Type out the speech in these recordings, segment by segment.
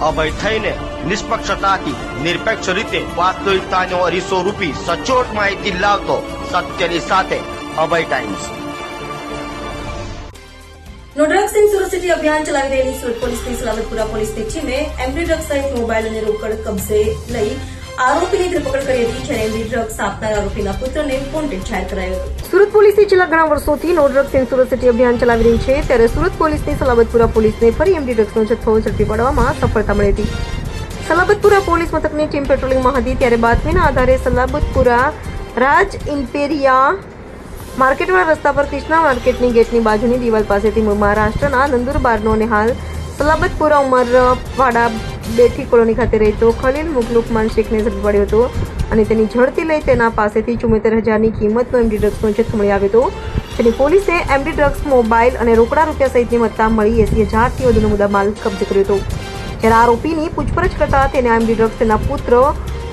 અભય થઈને નિષ્પક્ષતાથી નિરપેક્ષ રીતે વાસ્તવિકતાનો અરીસો રૂપી સચોટ માહિતી લાવતો સત્યની સાથે Abhay Times. No drugs in Surat અભિયાન ચલાવી રહેલી સુરત પોલીસની સલામતપુરા પોલીસની ટીમે એમડી ડ્રગ્સ સહિત મોબાઈલ અને રોકડ કબજે લઈ આરોપીની ધરપકડ કરી હતી જ્યારે એમડી ડ્રગ્સ આપનાર આરોપીના પુત્રને વોન્ટેડ જાહેર કરાયો સુરત પોલીસે છેલ્લા ઘણા વર્ષોથી no drugs in Surat city અભિયાન ચલાવી રહી છે, ત્યારે સુરત પોલીસની સલાબતપુરા પોલીસને ફરી એમડી ડ્રગ્સનો જથ્થો ઝડપી પાડવામાં સફળતા મળી હતી. સલાબતપુરા પોલીસ મથકની ટીમ પેટ્રોલિંગમાં હતી, ત્યારે બાતમીના આધારે સલાબતપુરા રાજ ઇમ્પેરિયા માર્કેટવાળા રસ્તા પર કૃષ્ણા માર્કેટની ગેટની બાજુની દિવાલ પાસેથી મહારાષ્ટ્રના નંદુરબારનો અને હાલ સલાબતપુરા ઉમરવાડા બેઠી કોલોની ખાતે રહેતો ખલીલ મુગલુકમાન શેખને ઝડપી પડ્યો હતો અને તેની ઝડપી લઈ તેના પાસેથી ચુમ્મોતેર હજારની કિંમતનો એમડી ડ્રગ્સનો જથ્થો મળી આવ્યો હતો. તેની પોલીસે એમડી ડ્રગ્સ, મોબાઈલ અને રોકડા રૂપિયા સહિતની મત્તા મળી એસી હજારથી વધુનો મુદ્દામાલ કબજે કર્યો હતો. જ્યારે આરોપીની પૂછપરછ કરતા તેને એમડી ડ્રગ્સ, તેના પુત્ર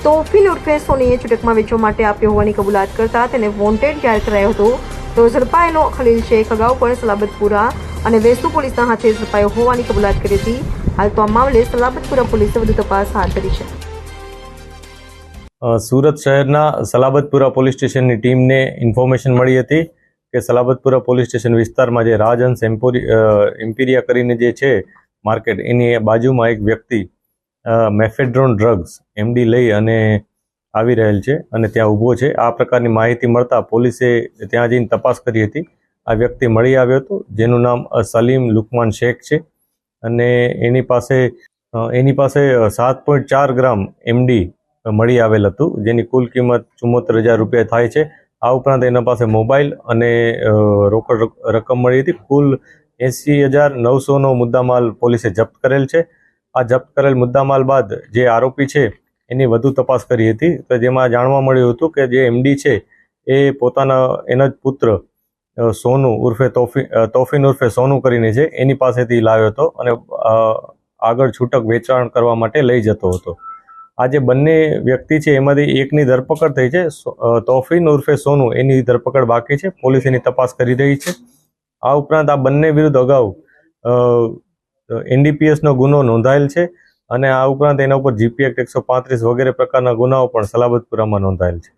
તોફીન ઉર્ફે સોનીએ છૂટકમાં વેચવા માટે આપ્યો હોવાની કબૂલાત કરતા તેને વોન્ટેડ જાહેર કરાયો હતો. તો ઝડપાયેલો ખલીલ શેખ અગાઉ પણ સલાબતપુરા અને વેસુ પોલીસના હાથે ઝડપાયો હોવાની કબૂલાત કરી હતી. હાલ તો આ મામલે સલાબતપુરા પોલીસે વધુ તપાસ હાથ ધરી છે. સુરત શહેરના સલાબતપુરા પોલીસ સ્ટેશનની ટીમને ઇન્ફોર્મેશન મળી હતી કે સલાબતપુરા પોલીસ સ્ટેશન વિસ્તારમાં જે રાજહંસ એમ્પોરી એમ્પિરિયા કરીને જે છે માર્કેટ, એની બાજુમાં એક વ્યક્તિ મેફેડ્રોન ડ્રગ્સ, એમડી લઈ અને આવી રહેલ છે અને ત્યાં ઊભો છે. આ પ્રકારની માહિતી મળતા પોલીસે ત્યાં જઈને તપાસ કરી હતી. આ વ્યક્તિ મળી આવ્યો હતો, જેનું નામ સલીમ લુકમાન શેખ છે. અને એની પાસે એની પાસે સાત પોઈન્ટ ચાર ગ્રામ એમડી મળી આવેલ હતું, જેની કુલ કિંમત ચુમ્મોતેર હજાર રૂપિયા થાય છે. આ ઉપરાંત એના પાસે મોબાઈલ અને રોકડ રક- રકમ મળી હતી. કુલ એંસી હજાર નવસોનો મુદ્દામાલ પોલીસે જપ્ત કરેલ છે. આ જપ્ત કરેલ મુદ્દામાલ બાદ જે આરોપી છે, એની વધુ તપાસ કરી હતી. તો જેમાં જાણવા મળ્યું હતું કે જે એમડી છે, એ પોતાના, એના જ પુત્ર સોનુ ઉર્ફે તોફી તોફીન ઉર્ફે સોનું કરીને છે, એની પાસેથી લાવ્યો હતો અને આગળ છૂટક વેચાણ કરવા માટે લઈ જતો હતો. આ જે બંને વ્યક્તિ છે, એમાંથી એકની ધરપકડ થઈ છે તોફીન ઉર્ફે સોનું એની ધરપકડ બાકી છે, પોલીસ એની તપાસ કરી રહી છે. આ ઉપરાંત આ બંને વિરુદ્ધ અગાઉ એનડીપીએસનો ગુનો નોંધાયેલ છે અને આ ઉપરાંત એના ઉપર જીપી એક્ટ એકસો પાંત્રીસ વગેરે પ્રકારના ગુનાઓ પણ સલાબતપુરામાં નોંધાયેલ છે.